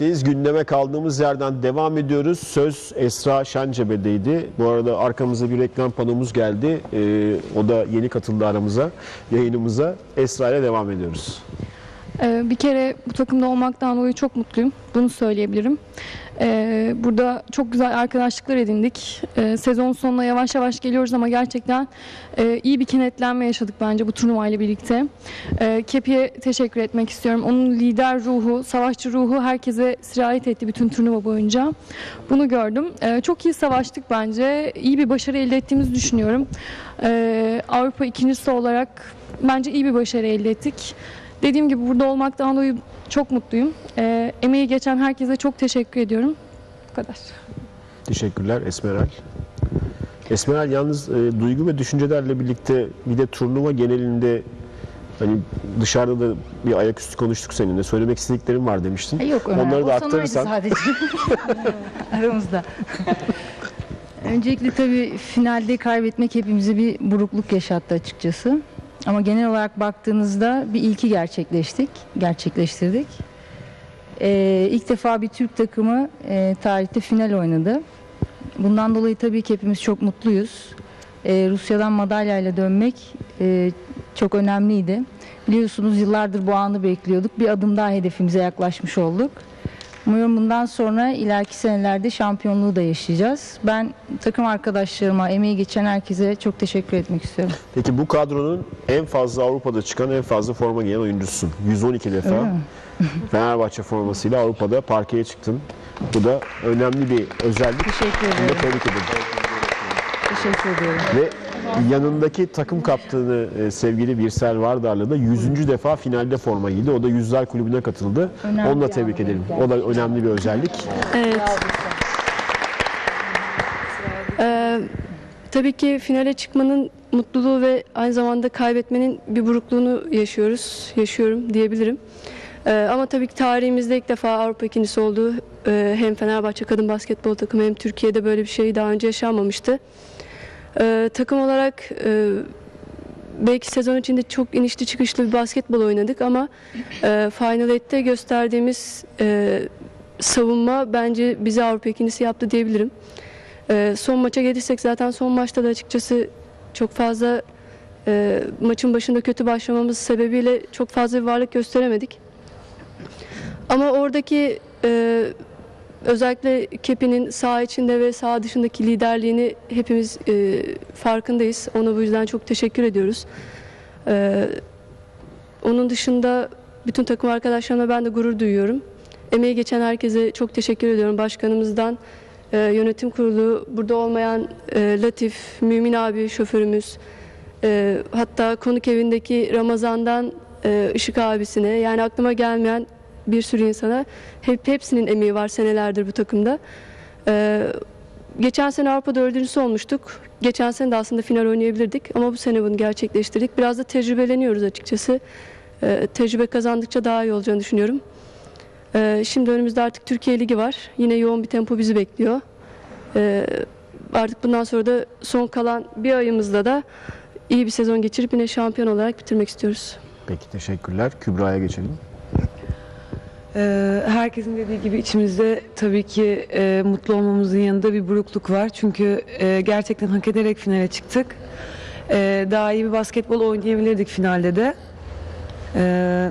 Finalist'teyiz. Gündeme kaldığımız yerden devam ediyoruz. Söz Esra Şencebe'deydi. Bu arada arkamıza bir reklam panomuz geldi. Ee, o da yeni katıldı aramıza, yayınımıza. Esra ile devam ediyoruz. Ee, Bir kere bu takımda olmaktan dolayı çok mutluyum. Bunu söyleyebilirim. Ee, Burada çok güzel arkadaşlıklar edindik. Ee, Sezon sonuna yavaş yavaş geliyoruz ama gerçekten e, iyi bir kenetlenme yaşadık bence bu turnuvayla birlikte. Ee, Kepi'ye teşekkür etmek istiyorum. Onun lider ruhu, savaşçı ruhu herkese sirayet etti bütün turnuva boyunca. Bunu gördüm. Çok iyi savaştık bence. İyi bir başarı elde ettiğimizi düşünüyorum. Avrupa ikincisi olarak bence iyi bir başarı elde ettik. Dediğim gibi burada olmaktan dolayı çok mutluyum. Ee, emeği geçen herkese çok teşekkür ediyorum. Bu kadar. Teşekkürler Esmeral. Esmeral yalnız e, duygu ve düşüncelerle birlikte bir de turnuva genelinde hani dışarıda da bir ayaküstü konuştuk seninle. Söylemek istediklerim var demiştin. Ha, Yok Ömer, Onları da aktarırsan. sadece aramızda. Öncelikle tabii finalde kaybetmek hepimize bir burukluk yaşattı açıkçası. Ama genel olarak baktığınızda bir ilki gerçekleştik, gerçekleştirdik. Ee, ilk defa bir Türk takımı e, tarihte final oynadı. Bundan dolayı tabii ki hepimiz çok mutluyuz. Ee, Rusya'dan madalyayla dönmek e, çok önemliydi. Biliyorsunuz yıllardır bu anı bekliyorduk. Bir adım daha hedefimize yaklaşmış olduk. Umuyorum bundan sonra ileriki senelerde şampiyonluğu da yaşayacağız. Ben takım arkadaşlarıma, emeği geçen herkese çok teşekkür etmek istiyorum. Peki bu kadronun en fazla Avrupa'da çıkan en fazla forma giyen oyuncusun. 112 defa? Fenerbahçe formasıyla Avrupa'da parkeye çıktın. Bu da önemli bir özellik. Teşekkür Bunu da tebrik ederim. Teşekkür ediyorum. Ve yanındaki takım kaptanı e, sevgili Birsel Vardar'la da 100. defa finalde forma giydi. O da Yüzler Kulübü'ne katıldı. Önemli Onu da tebrik edelim. O da önemli bir özellik. Evet. Ee, tabii ki finale çıkmanın mutluluğu ve aynı zamanda kaybetmenin bir burukluğunu yaşıyoruz, yaşıyorum diyebilirim. Ee, ama tabii ki tarihimizde ilk defa Avrupa ikincisi oldu. Ee, hem Fenerbahçe kadın basketbol takımı hem Türkiye'de böyle bir şey daha önce yaşanmamıştı. Ee, takım olarak e, belki sezon içinde çok inişli çıkışlı bir basketbol oynadık ama e, Final Eight'te gösterdiğimiz e, savunma bence bizi Avrupa ikincisi yaptı diyebilirim. E, son maça gelirsek zaten son maçta da açıkçası çok fazla e, maçın başında kötü başlamamız sebebiyle çok fazla bir varlık gösteremedik. Ama oradaki e, özellikle Kepi'nin sağ içinde ve sağ dışındaki liderliğini hepimiz e, farkındayız. Ona bu yüzden çok teşekkür ediyoruz. E, onun dışında bütün takım arkadaşlarımla ben de gurur duyuyorum. Emeği geçen herkese çok teşekkür ediyorum. Başkanımızdan, e, yönetim kurulu, burada olmayan e, Latif, Mümin abi şoförümüz, e, hatta konuk evindeki Ramazan'dan e, Işık abisine yani aklıma gelmeyen bir sürü insana hep hepsinin emeği var senelerdir bu takımda. E, geçen sene Avrupa'da dördüncüsü olmuştuk. Geçen sene de aslında final oynayabilirdik ama bu sene bunu gerçekleştirdik. Biraz da tecrübeleniyoruz açıkçası. E, tecrübe kazandıkça daha iyi olacağını düşünüyorum. E, şimdi önümüzde artık Türkiye Ligi var. Yine yoğun bir tempo bizi bekliyor. E, artık bundan sonra da son kalan bir ayımızda da iyi bir sezon geçirip yine şampiyon olarak bitirmek istiyoruz. Peki teşekkürler. Kübra'ya geçelim. Ee, herkesin dediği gibi içimizde tabii ki e, mutlu olmamızın yanında bir burukluk var. Çünkü e, gerçekten hak ederek finale çıktık. E, daha iyi bir basketbol oynayabilirdik finalde de. E,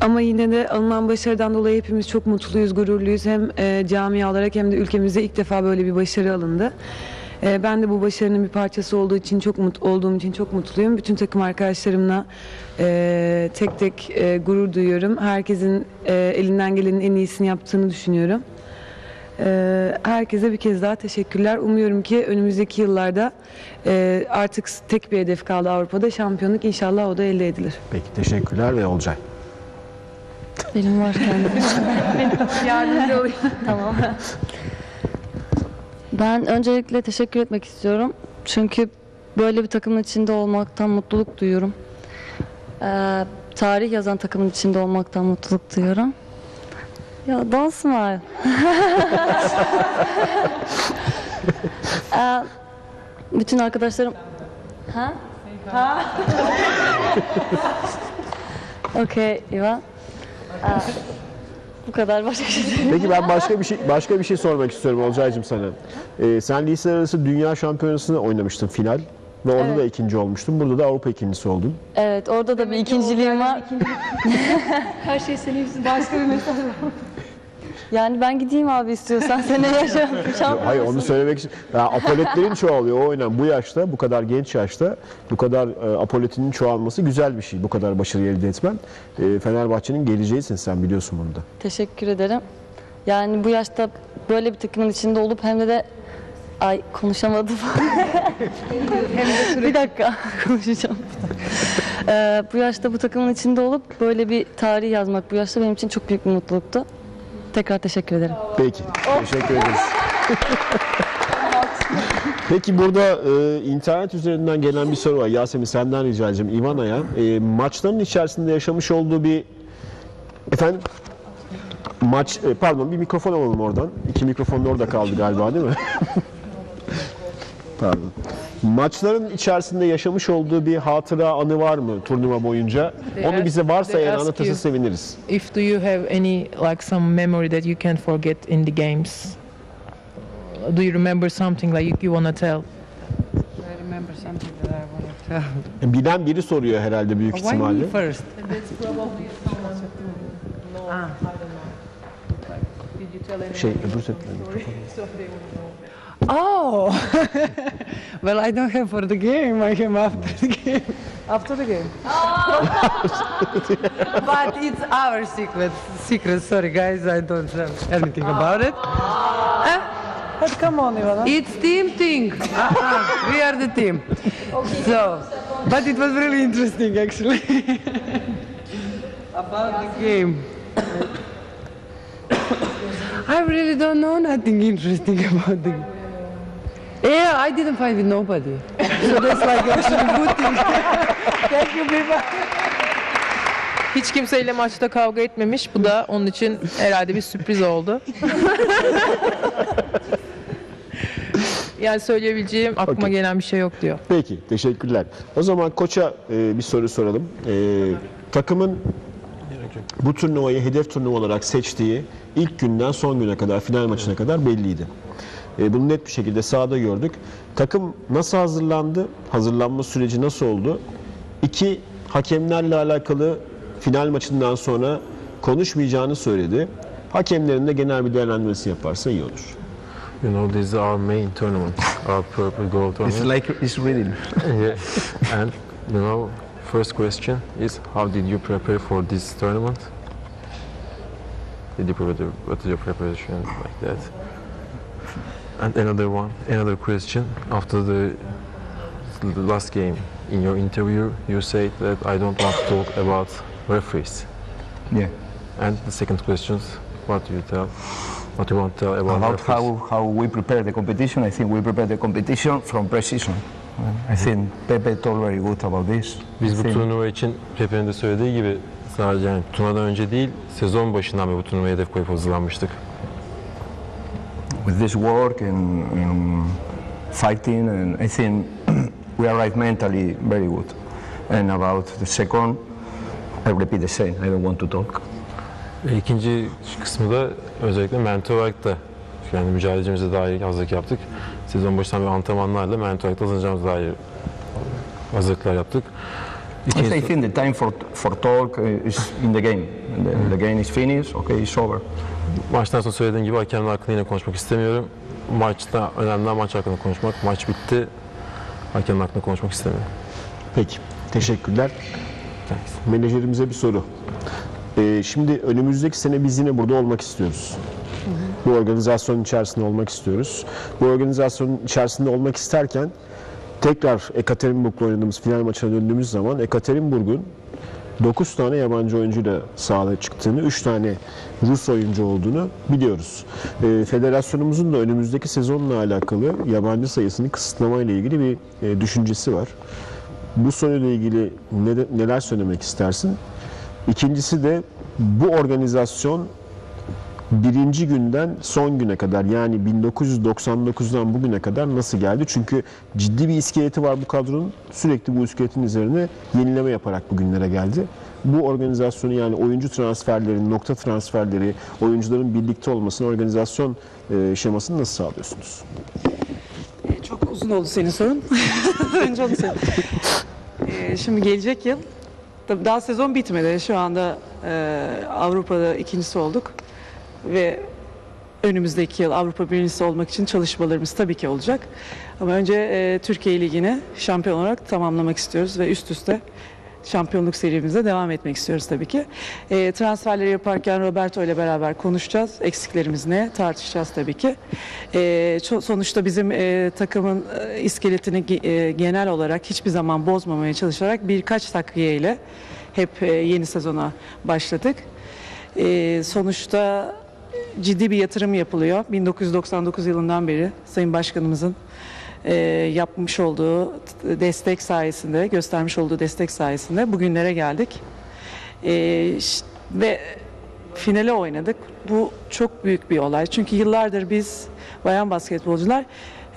ama yine de alınan başarıdan dolayı hepimiz çok mutluyuz, gururluyuz. Hem e, camia olarak hem de ülkemizde ilk defa böyle bir başarı alındı. E, ben de bu başarının bir parçası olduğu için çok mutlu olduğum için çok mutluyum. Bütün takım arkadaşlarımla e, tek tek e, gurur duyuyorum. Herkesin e, elinden gelenin en iyisini yaptığını düşünüyorum. E, herkese bir kez daha teşekkürler. Umuyorum ki önümüzdeki yıllarda e, artık tek bir hedef kaldı Avrupa'da şampiyonluk. İnşallah o da elde edilir. Peki teşekkürler ve Olcay. Benim var kendim. Yardımcı olayım. tamam. Ben öncelikle teşekkür etmek istiyorum. Çünkü böyle bir takımın içinde olmaktan mutluluk duyuyorum. Ee, tarih yazan takımın içinde olmaktan mutluluk duyuyorum. Ya dans var. Ee, bütün arkadaşlarım... Ha? Ha? okay, Ivan. Ee, Bu kadar başka şey. Peki ben başka bir şey başka bir şey sormak istiyorum Olcay'cığım sana. Ee, sen lise arası dünya şampiyonasını oynamıştın final ve orada Evet. da ikinci olmuştun. Burada da Avrupa ikincisi oldun. Evet orada da bir ikinciliğim var. Her şey senin yüzünden. Başka bir mesaj Yani ben gideyim abi istiyorsan. Sen yaşa? Hayır onu söylemek için. Ya, apoletlerin çoğalıyor o oynan. Bu yaşta, bu kadar genç yaşta bu kadar e, apoletinin çoğalması güzel bir şey. Bu kadar başarı elde etmen. E, Fenerbahçe'nin geleceğisin sen biliyorsun bunu da. Teşekkür ederim. Yani bu yaşta böyle bir takımın içinde olup hem de de ay konuşamadım. bir dakika konuşacağım. Ee, bu yaşta bu takımın içinde olup böyle bir tarih yazmak bu yaşta benim için çok büyük bir mutluluktu. Tekrar teşekkür ederim. Peki. Teşekkür ederiz. Peki burada e, internet üzerinden gelen bir soru var. Yasemin senden rica edeceğim. Ivana'ya. E, maçların içerisinde yaşamış olduğu bir efendim maç e, pardon bir mikrofon alalım oradan. İki mikrofon da orada kaldı galiba değil mi? pardon. Maçların içerisinde yaşamış olduğu bir hatıra anı var mı turnuva boyunca? They Onu ask- bize varsa eğer anlatırsa you- seviniriz. If do you have any like some memory that you can't forget in the games? Do you remember something like you, you wanna tell? I remember something that I want to tell. Bilen biri soruyor herhalde büyük Why ihtimalle. me first? Did you tell any? Şey öbür sefer. Oh, well, I don't have for the game. I came after the game. After the game. but it's our secret. Secret. Sorry, guys. I don't know anything about it. Eh? But come on, Ivana. It's team thing. Uh-uh. We are the team. Okay. So, but it was really interesting, actually. about the game. I really don't know nothing interesting about the Yeah, I didn't fight with nobody. So that's like actually good thing. Thank you very much. Hiç kimseyle maçta kavga etmemiş. Bu da onun için herhalde bir sürpriz oldu. yani söyleyebileceğim aklıma Okey. gelen bir şey yok diyor. Peki, teşekkürler. O zaman koça e, bir soru soralım. E, takımın bu turnuvayı hedef turnuva olarak seçtiği ilk günden son güne kadar, final maçına kadar belliydi. E, bunu net bir şekilde sahada gördük. Takım nasıl hazırlandı? Hazırlanma süreci nasıl oldu? İki, hakemlerle alakalı final maçından sonra konuşmayacağını söyledi. Hakemlerin de genel bir değerlendirmesi yaparsa iyi olur. You know, this is our main tournament, our purple gold tournament. It's like it's reading. yeah. And you know, first question is how did you prepare for this tournament? Did you prepare? What is your preparation like that? And another one, another question. After the, the last game, in your interview, you said that I don't want to talk about referees. Yeah. And the second question, what do you tell? What do you want to tell about, About how, how we prepare the competition, I think we prepare the competition from pre-season. I think Pepe told very good about this. Biz bu think turnuva için Pepe'nin de söylediği gibi sadece yani turnuvadan önce değil sezon başından beri bu turnuvaya hedef koyup hazırlanmıştık. With this work and, and fighting, and I think we arrived mentally very good. And about the second, I repeat the same. I don't want to talk. İkinci kısmı da özellikle mentor olarak da yani mücadelecimize dair hazırlık yaptık. Sezon başından beri antrenmanlarla mentor olarak da hazırlanacağımıza dair hazırlıklar yaptık. Yes, I think the time for, for talk uh, is in the game. The, the game is finished, okay, it's over. maçtan sonra söylediğim gibi hakemler hakkında yine konuşmak istemiyorum. Maçta önemli maç hakkında konuşmak. Maç bitti. Hakemler hakkında konuşmak istemiyorum. Peki, teşekkürler. Menajerimize bir soru. Ee, şimdi önümüzdeki sene biz yine burada olmak istiyoruz. Bu organizasyonun içerisinde olmak istiyoruz. Bu organizasyonun içerisinde olmak isterken tekrar Ekaterinburg'la oynadığımız final maçına döndüğümüz zaman Ekaterinburg'un 9 tane yabancı oyuncuyla sahaya çıktığını, 3 tane Rus oyuncu olduğunu biliyoruz. Ee, federasyonumuzun da önümüzdeki sezonla alakalı yabancı sayısını kısıtlama ile ilgili bir e, düşüncesi var. Bu soruyla ilgili ne- neler söylemek istersin? İkincisi de bu organizasyon birinci günden son güne kadar yani 1999'dan bugüne kadar nasıl geldi? Çünkü ciddi bir iskeleti var bu kadronun. Sürekli bu iskeletin üzerine yenileme yaparak bugünlere geldi. Bu organizasyonu yani oyuncu transferleri, nokta transferleri, oyuncuların birlikte olmasını, organizasyon e, şemasını nasıl sağlıyorsunuz? Çok uzun oldu senin sorun. Önce onu söyle. Ee, şimdi gelecek yıl, daha sezon bitmedi. Şu anda e, Avrupa'da ikincisi olduk. Ve önümüzdeki yıl Avrupa birincisi olmak için çalışmalarımız tabii ki olacak. Ama önce e, Türkiye Ligi'ni şampiyon olarak tamamlamak istiyoruz ve üst üste şampiyonluk serimize devam etmek istiyoruz tabii ki. E, transferleri yaparken Roberto ile beraber konuşacağız. Eksiklerimiz ne? Tartışacağız tabii ki. E, sonuçta bizim e, takımın e, iskeletini e, genel olarak hiçbir zaman bozmamaya çalışarak birkaç takviye ile hep e, yeni sezona başladık. E, sonuçta ciddi bir yatırım yapılıyor. 1999 yılından beri Sayın Başkanımızın e, yapmış olduğu destek sayesinde, göstermiş olduğu destek sayesinde bugünlere geldik. E, ve finale oynadık. Bu çok büyük bir olay. Çünkü yıllardır biz bayan basketbolcular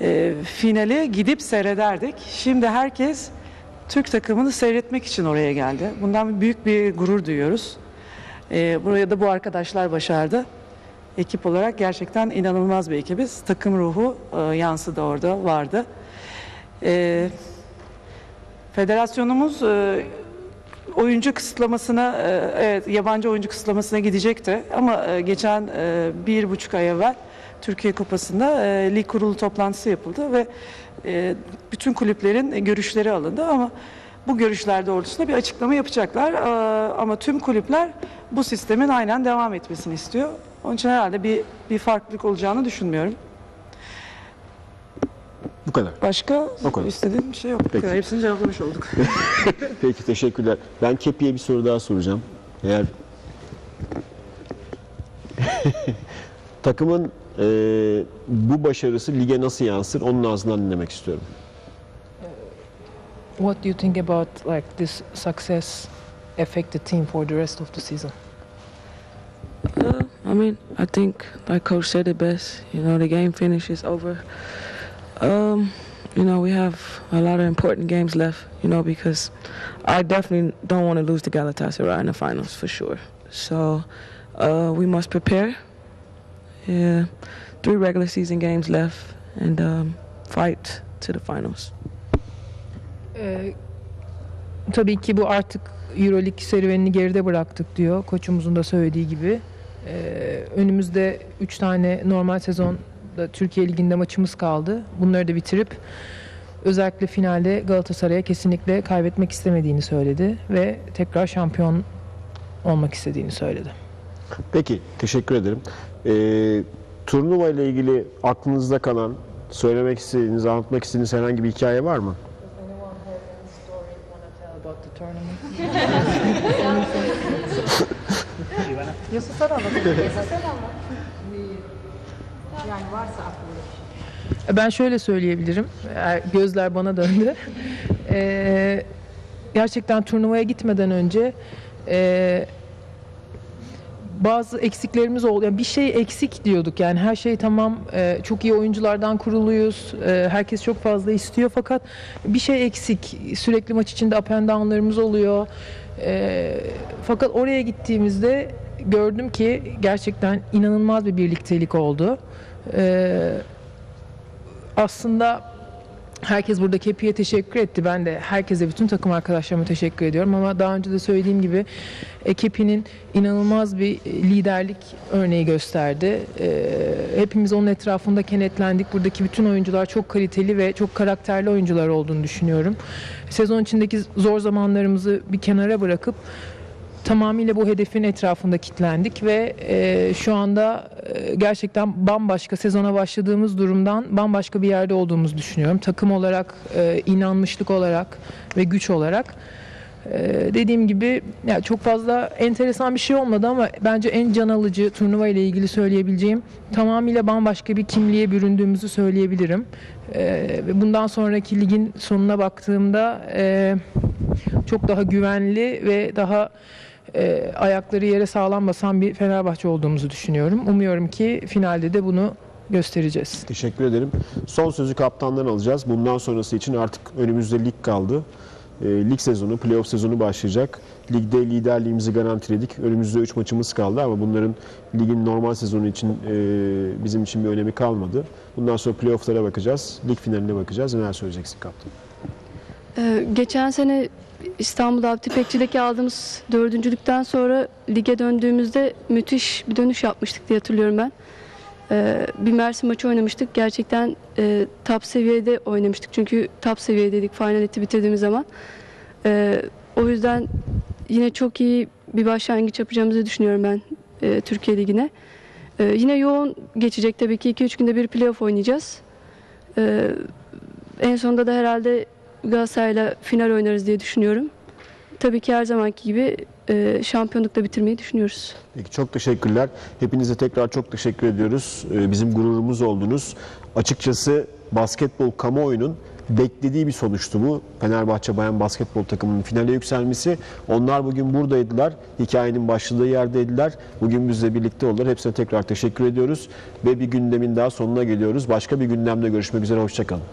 e, finale gidip seyrederdik. Şimdi herkes Türk takımını seyretmek için oraya geldi. Bundan büyük bir gurur duyuyoruz. E, buraya da bu arkadaşlar başardı. Ekip olarak gerçekten inanılmaz bir ekibiz. Takım ruhu e, yansıdı orada, vardı. E, federasyonumuz e, oyuncu kısıtlamasına, e, evet yabancı oyuncu kısıtlamasına gidecekti. Ama e, geçen e, bir buçuk ay evvel Türkiye Kupası'nda e, lig kurulu toplantısı yapıldı ve e, bütün kulüplerin görüşleri alındı ama bu görüşler doğrultusunda bir açıklama yapacaklar. E, ama tüm kulüpler bu sistemin aynen devam etmesini istiyor. Onun için herhalde bir bir farklılık olacağını düşünmüyorum. Bu kadar. Başka O kadar. istediğim bir şey yok. Peki. kadar. Hepsini cevaplamış olduk. Peki teşekkürler. Ben Kepi'ye bir soru daha soracağım. Eğer takımın e, bu başarısı lige nasıl yansır onun ağzından dinlemek istiyorum. What do you think about like this success affect the team for the rest of the season? I mean, I think, like Coach said it best. You know, the game finish is over. Um, you know, we have a lot of important games left. You know, because I definitely don't want to lose to Galatasaray in the finals for sure. So uh, we must prepare. Yeah, three regular season games left, and um, fight to the finals. Tabii ki bu artık Euroleague serüvenini geride bıraktık diyor. Koçumuzun da söylediği gibi. Ee, önümüzde 3 tane normal sezonda Türkiye Ligi'nde maçımız kaldı. Bunları da bitirip özellikle finalde Galatasaray'a kesinlikle kaybetmek istemediğini söyledi ve tekrar şampiyon olmak istediğini söyledi. Peki teşekkür ederim. E, turnuva ile ilgili aklınızda kalan, söylemek istediğiniz, anlatmak istediğiniz herhangi bir hikaye var mı? Ben şöyle söyleyebilirim. Gözler bana döndü. Ee, gerçekten turnuvaya gitmeden önce e, bazı eksiklerimiz oldu. Yani bir şey eksik diyorduk. Yani her şey tamam. e, çok iyi oyunculardan kuruluyuz. e, herkes çok fazla istiyor fakat bir şey eksik. Sürekli maç içinde up and down'larımız oluyor. E, fakat oraya gittiğimizde gördüm ki gerçekten inanılmaz bir birliktelik oldu. E, aslında herkes burada Kepi'ye teşekkür etti. Ben de herkese, bütün takım arkadaşlarıma teşekkür ediyorum. Ama daha önce de söylediğim gibi e, Kepi'nin inanılmaz bir e, liderlik örneği gösterdi. E, hepimiz onun etrafında kenetlendik. Buradaki bütün oyuncular çok kaliteli ve çok karakterli oyuncular olduğunu düşünüyorum. Sezon içindeki zor zamanlarımızı bir kenara bırakıp tamamıyla bu hedefin etrafında kitlendik ve e, şu anda e, gerçekten bambaşka sezona başladığımız durumdan bambaşka bir yerde olduğumuzu düşünüyorum. Takım olarak, e, inanmışlık olarak ve güç olarak. E, dediğim gibi ya çok fazla enteresan bir şey olmadı ama bence en can alıcı turnuva ile ilgili söyleyebileceğim tamamıyla bambaşka bir kimliğe büründüğümüzü söyleyebilirim. E, ve bundan sonraki ligin sonuna baktığımda e, çok daha güvenli ve daha e, ayakları yere sağlam basan bir Fenerbahçe olduğumuzu düşünüyorum. Umuyorum ki finalde de bunu göstereceğiz. Teşekkür ederim. Son sözü kaptandan alacağız. Bundan sonrası için artık önümüzde lig kaldı. E, lig sezonu, playoff sezonu başlayacak. Ligde liderliğimizi garantiledik. Önümüzde 3 maçımız kaldı ama bunların ligin normal sezonu için e, bizim için bir önemi kalmadı. Bundan sonra playofflara bakacağız. Lig finaline bakacağız. Neler söyleyeceksin kaptan? Ee, geçen sene İstanbul Abdi aldığımız dördüncülükten sonra lige döndüğümüzde müthiş bir dönüş yapmıştık diye hatırlıyorum ben. Ee, bir Mersin maçı oynamıştık. Gerçekten e, top seviyede oynamıştık. Çünkü top seviyedeydik finaleti bitirdiğimiz zaman. Ee, o yüzden yine çok iyi bir başlangıç yapacağımızı düşünüyorum ben e, Türkiye Ligi'ne. Ee, yine yoğun geçecek tabii ki. 2-3 günde bir playoff oynayacağız. En sonunda da herhalde Galatasaray'la final oynarız diye düşünüyorum. Tabii ki her zamanki gibi e, şampiyonlukla bitirmeyi düşünüyoruz. Peki çok teşekkürler. Hepinize tekrar çok teşekkür ediyoruz. Ee, Bizim gururumuz oldunuz. Açıkçası basketbol kamuoyunun beklediği bir sonuçtu bu. Fenerbahçe Bayan Basketbol takımının finale yükselmesi. Onlar bugün buradaydılar. Hikayenin başladığı yerdeydiler. Bugün bizle birlikte oldular. Hepsine tekrar teşekkür ediyoruz. Ve bir gündemin daha sonuna geliyoruz. Başka bir gündemde görüşmek üzere. Hoşçakalın.